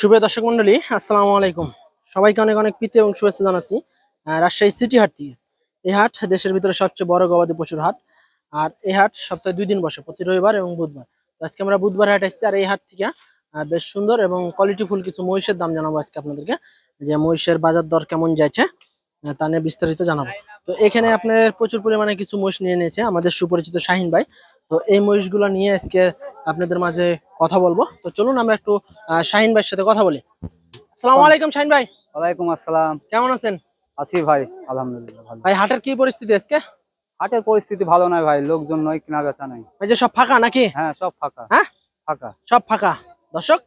সুপ্রিয় দর্শক মন্ডলী, আসসালামু আলাইকুম। সবাইকে অনেক অনেক প্রীতি এবং শুভেচ্ছা জানাচ্ছি রাজশাহী সিটি হাট থেকে। এই হাট দেশের ভিতরে সবচেয়ে বড় গবাদি পশুর হাট। আর এই হাট সপ্তাহে দুই দিন বসে, প্রতি রবিবার এবং বুধবার। আজকে আমরা বুধবার হাট এসেছি আর এই হাট থেকে বেশ সুন্দর এবং কোয়ালিটি ফুল কিছু মহিষের দাম জানাব আজকে আপনাদেরকে। যে মহিষের বাজার দর কেমন যাচ্ছে তা নিয়ে বিস্তারিত জানাব। তো এখানে আপনার প্রচুর পরিমাণে কিছু মহিষ নিয়ে নিয়েছে আমাদের সুপরিচিত শাহিন ভাই। তো এই মহিষগুলো নিয়ে আজকে আপনাদের মাঝে কথা বলব। তো চলুন আমরা একটু শাহিন ভাইয়ের সাথে কথা বলি। আসসালামু আলাইকুম শাহিন ভাই। ওয়ালাইকুম আসসালাম। কেমন আছেন? আছি ভাই আলহামদুলিল্লাহ ভালো। ভাই হাটের কি পরিস্থিতি আজকে? হাটের পরিস্থিতি ভালো নয় ভাই লোকজন নয় কেনা বেচা নাই। এই যে সব ফাঁকা নাকি? হ্যাঁ সব ফাঁকা। হ্যাঁ? ফাঁকা। সব ফাঁকা। দর্শক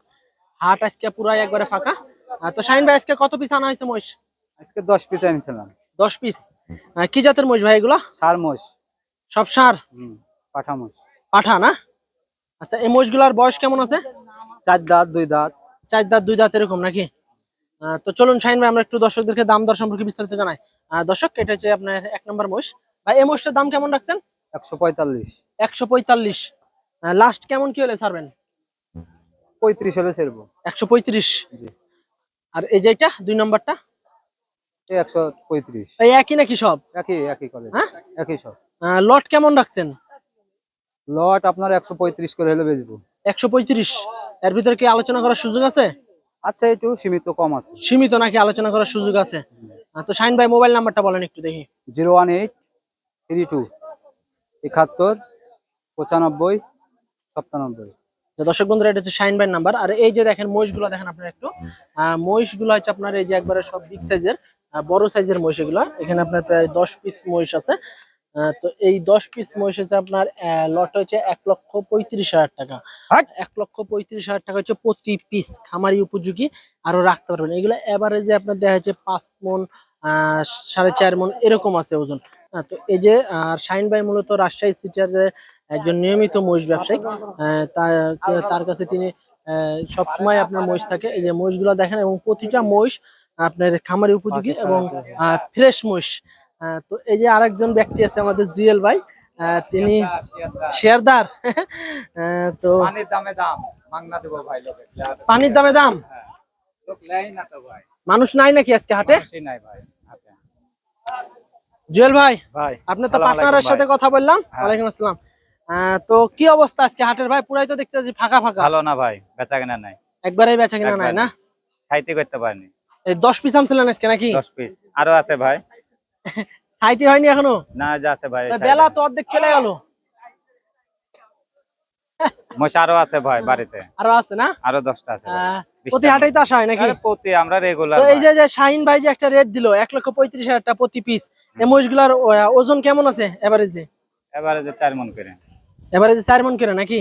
হাট আজকে পুরাই একবারে ফাঁকা। তো শাহিন ভাই আজকে কত পিস আনা হয়েছে মহিষ? আজকে দশ পিস এনেছিলাম। দশ পিস। কি জাতের মহিষ ভাই এগুলো? সার মোষ সব সার? হুম পাঠা মোষ পাঠা না? আচ্ছা এই মহিষগুলার বয়স কেমন আছে? চার দাঁত দুই দাঁত। চার দাঁত দুই দাঁত এরকম নাকি? তো চলুন শাহিন ভাই আমরা একটু দর্শকদেরকে দাম দর সম্পর্কে বিস্তারিত জানাই। দর্শক এটা হচ্ছে আপনার এক নম্বর মহিষ। ভাই এই মহিষটার দাম কেমন রাখছেন? একশো পঁয়তাল্লিশ। একশো পঁয়তাল্লিশ। লাস্ট কেমন কি হলে ছাড়বেন? পঁয়ত্রিশ হলে ছেড়বো। একশো পঁয়ত্রিশ। জি। আর এই যেটা দুই নম্বরটা? এই একশো পঁয়ত্রিশ। এই একই নাকি সব? একই একই করে হ্যাঁ? একই সব। লট কেমন রাখছেন? লট আপনার একশো পঁয়ত্রিশ করে হলে বেচবো। একশো পঁয়ত্রিশ? এর ভিতরে কি আলোচনা করার সুযোগ আছে? আচ্ছা একটু সীমিত কম আছে। সীমিত নাকি আলোচনা করার সুযোগ আছে? তো শাহিন ভাই মোবাইল নাম্বারটা বলেন একটু দেখি। Zero one eight three two একাত্তর পঁচানব্বই সপ্তানব্বই তো দর্শক বন্ধুরা এটা হচ্ছে শাহিন ভাইয়ের নাম্বার। আর এই যে দেখেন মহিষগুলো দেখেন আপনারা একটু। মহিষগুলো হচ্ছে আপনার এই যে একবারে সব বিগ সাইজের বড় সাইজের মহিষ এগুলো। এখানে আপনার প্রায় দশ পিস মহিষ আছে। তো এই দশ পিস মহিষ হচ্ছে আপনার লট হচ্ছে এক লক্ষ পঁয়ত্রিশ হাজার টাকা! এক লক্ষ পঁয়ত্রিশ হাজার টাকা হচ্ছে প্রতি পিস খামারি উপযোগী আরও রাখতে পারবেন। এগুলো এভারেজে আপনার দেখা যাচ্ছে পাঁচ মন সাড়ে চার মন এরকম আছে ওজন। তো এই যে শাহিন ভাই মূলত রাজশাহী সিটির একজন নিয়মিত মহিষ ব্যবসায়ী। আহ, তার- তার কাছে তিনি সব সময় আপনার মহিষ থাকে। এই যে মহিষগুলো দেখেন এবং প্রতিটা মহিষ আপনার খামারি উপযোগী এবং ফ্রেশ মহিষ। তো এই যে আরেকজন ব্যক্তি আছে আমাদের জুয়েল ভাই তিনি শেয়ারদার। তো পানির দামে দাম মাংনা দেবো ভাই লোকে পানির দামে দাম? ভাই। মানুষ নাই নাকি আজকে হাটে? নাই ভাই। জুয়েল ভাই ভাই আপনি তো পার্টনারের সাথে কথা বললাম। হ্যাঁ। ওয়ালাইকুম আসসালাম। তো কি অবস্থা আজকে হাটের ভাই? পুরাই তো দেখতে পাচ্ছি ফাঁকা ফাঁকা। ভালো না ভাই বেচা কেনা নাই। একবারেই বেচা কিনা নাই না? খাইতে করতে পারিনি। এই দশ পিস আনছিলেন আজকে নাকি? দশ পিস। আরও আছে ভাই। সাইটে হয়নি এখনও? না যা আছে ভাই বেলা তো অর্ধেক চলে গেল। মশা আরও আছে ভাই বাড়িতে। আরও আছে না? আরও দশটা আছে ভাই। আহ, বিশটা প্রতি হাটেই তো আসা হয় নাকি? প্রতি আমরা রেগুলার এই যে যে শাহিন ভাই যে একটা রেট দিল এক লক্ষ পঁয়ত্রিশ হাজার টাকা প্রতি পিস এই মহিষগুলার ওজন কেমন আছে এভারেজে চার মন করে। এভারেজে চার মন করে নাকি।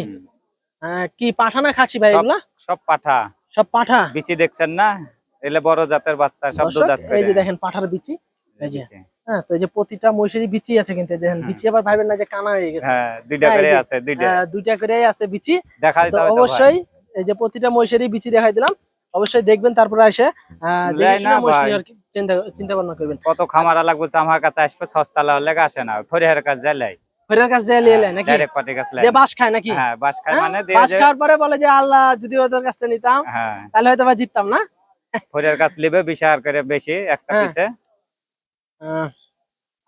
আহ, কি পাঠানা খাচ্ছি ভাই সব- এগুলা? সব পাঠা। সব পাঠা? বিচি দেখছেন না? এলে বড় জাতের বাচ্চা সব এই যে দেখেন পাঠার বিচি। এই যে। হ্যাঁ তো এই যে প্রতিটা মহিষেরই বিচি আছে কিন্তু দেখেন, বিচি আবার ভাবেন না যে কানা হয়ে গেছে। হ্যাঁ দুইটা হ্যাঁ, করে আছে দুইটা। করে আছে বিচি। দেখা তো অবশ্যই এই যে প্রতিটা মহিষেরই বিচি দেখাই দিলাম। অবশ্যই দেখবেন তারপরে এসে চিন্তা চিন্তা ভাবনা করবেন। কত খামারা লাগবে আমার কাছে আসবে সস্তা লেগে আসে না। ফরিহার কাছে যাই ফেরার কাছে যায় লিয়ে নেয় নাকি? ডাইরেক্ট পাটি কাছে লাই। দিয়ে বাস খায় নাকি? হ্যাঁ বাস খায় হ্যাঁ? মানে বাস খাওয়ার পরে বলে যে আল্লাহ যদি ওদের কাছ থেকে নিতাম হ্যাঁ। তাহলে হয়তো বা জিততাম না। ফরিহার কাছে বিশ হাজার করে বেশি একটা হ্যাঁ। পিছে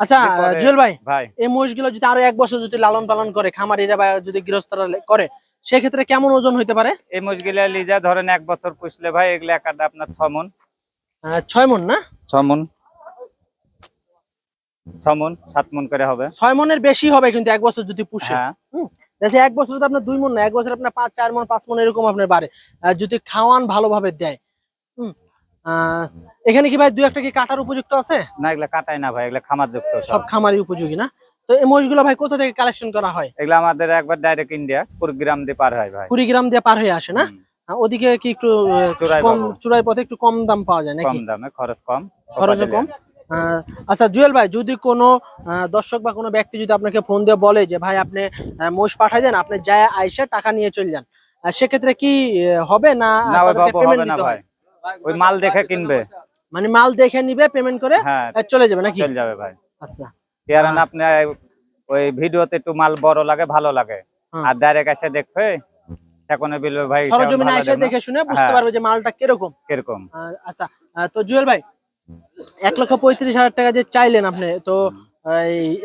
আচ্ছা জুয়েল ভাই ভাই। এই মহিষগুলো যদি আরও এক বছর যদি লালন পালন করে খামারিরা বা যদি গৃহস্থরা করে সেক্ষেত্রে কেমন ওজন হইতে পারে? এই মুজগিলা লিজা ধরেন এক বছর পুষলে ভাই এগুলো একাটা আপনার ছ মন। ছয় মন না? ছ মন। সাত মন করে হবে। ছয় মনের বেশি হবে কিন্তু এক বছর যদি পুষে। হ্যাঁ। এক বছর তো আপনার দুই মন না এক বছর আপনার পাঁচ চার মন পাঁচ মন এরকম আপনার বাড়ে। যদি খাওয়ান ভালোভাবে দেয় এখানে কি ভাই দুই একটা কি কাটার উপযুক্ত আছে? না এগুলা কাটাই না ভাই এগুলা খামার যুক্ত সব। সব খামারি উপযোগী না? তো এই মহিষগুলো ভাই কোথা থেকে কালেকশন করা হয়? এগুলা আমাদের একবার ডাইরেক্ট ইন্ডিয়া কুড়িগ্রাম দিয়ে পার হয় ভাই। কুড়িগ্রাম দিয়ে পার হয়ে আসে না? ওদিকে কি একটু কম চুরাই পথে একটু কম দাম পাওয়া যায় কম দামে খরচ কম। খরচও কম? আচ্ছা জুয়েল ভাই যদি কোনো দর্শক বা কোনো ব্যক্তি যদি আপনাকে ফোন দিয়ে বলে যে ভাই আপনি মোষ পাঠাই দেন আপনি যায় আইসা টাকা নিয়ে চলে যান। সেক্ষেত্রে কি হবে না না দিতে ভাই। হয়? ওই মাল দেখে কিনবে। মানে মাল দেখে নিবে পেমেন্ট করে হ্যাঁ চলে যাবে নাকি? চলে যাবে ভাই। আচ্ছা। কারণ আপনি ওই ভিডিওতে একটু মাল বড় লাগে ভালো লাগে। আর ডাইরেক্ট এসে দেখবে সেখানে বিল ভাই সরজমিনে এসে দেখে শুনে বুঝতে হ্যাঁ। পারবে যে মালটা কীরকম। কীরকম। আচ্ছা। তো জুয়েল ভাই এক লক্ষ পঁয়ত্রিশ হাজার টাকা যে চাইলেন আপনি তো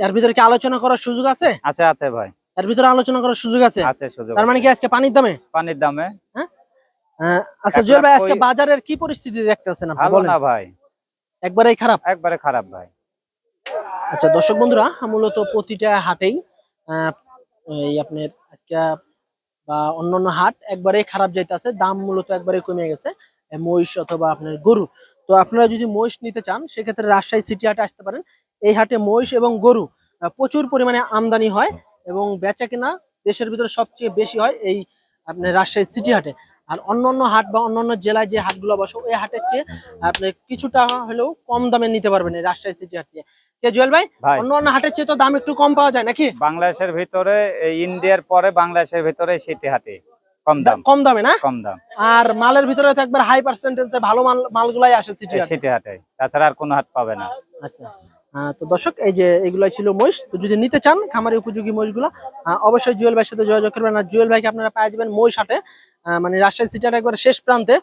এর ভিতরে কি আলোচনা করার সুযোগ আছে? আছে আছে ভাই। এর ভিতরে আলোচনা করার সুযোগ আছে? আছে সুযোগ তার মানে কি আজকে পানির দামে? পানির দামে। আহ, আচ্ছা জুয়েল ভাই আজকে বাজারের কি পরিস্থিতি দেখতেছেন আপনি? বলেন। না ভাই। একবারেই খারাপ? একবারে খারাপ ভাই। আচ্ছা দর্শক বন্ধুরা মূলত প্রতিটা হাটেই এই আপনার আজকে বা অন্যান্য হাট একবারে খারাপ যাইতেছে দাম মূলত একবারে কমে গেছে মহিষ অথবা আপনার গরু। তো আপনারা যদি মহিষ নিতে চান সেক্ষেত্রে রাজশাহী সিটি হাটে আসতে পারেন। এই হাটে মহিষ এবং গরু প্রচুর পরিমাণে আমদানি হয় এবং বেচা কেনা দেশের ভিতরে সবচেয়ে বেশি হয় এই আপনার রাজশাহী সিটি হাটে। আর অন্যান্য হাট বা অন্য অন্য জেলায় যে হাটগুলো বসে ওই হাটের চেয়ে আপনি কিছুটা হলেও কম দামে নিতে পারবেন এই রাজশাহী সিটি হাট থেকে কে জুয়েল ভাই? অন্য অন্য হাটের চেয়ে তো দাম একটু কম পাওয়া যায় নাকি? বাংলাদেশের ভিতরে ইন্ডিয়ার পরে বাংলাদেশের ভিতরে সিটি হাটে কম দাম। কম দামে না? কম দাম। আর মালের ভিতরে তো একবার হাই পার্সেন্টেজে ভালো মাল মালগুলাই আসে সিটি এই হাটে। তাছাড়া আর কোনো হাট পাবে না। আচ্ছা। তো দর্শক, এই যে এগুলাই ছিল মহিষ। তো যদি নিতে চান খামারি উপযোগী মহিষগুলো অবশ্যই জুয়েল ভাইয়ের সাথে যোগাযোগ করবেন। আর জুয়েল ভাইকে আপনারা পাওয়া যাবেন মহিষ হাটে। মানে রাজশাহী সিটার একবার শেষ প্রান্তে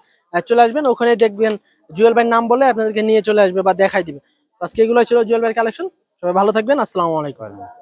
চলে আসবেন। ওখানে দেখবেন জুয়েল ভাইয়ের নাম বলে আপনাদেরকে নিয়ে চলে আসবে বা দেখাই দিবে। আজকে এগুলো ছিল জুয়েল ভাইয়ের কালেকশন সবাই ভালো থাকবেন। আসসালামু আলাইকুম।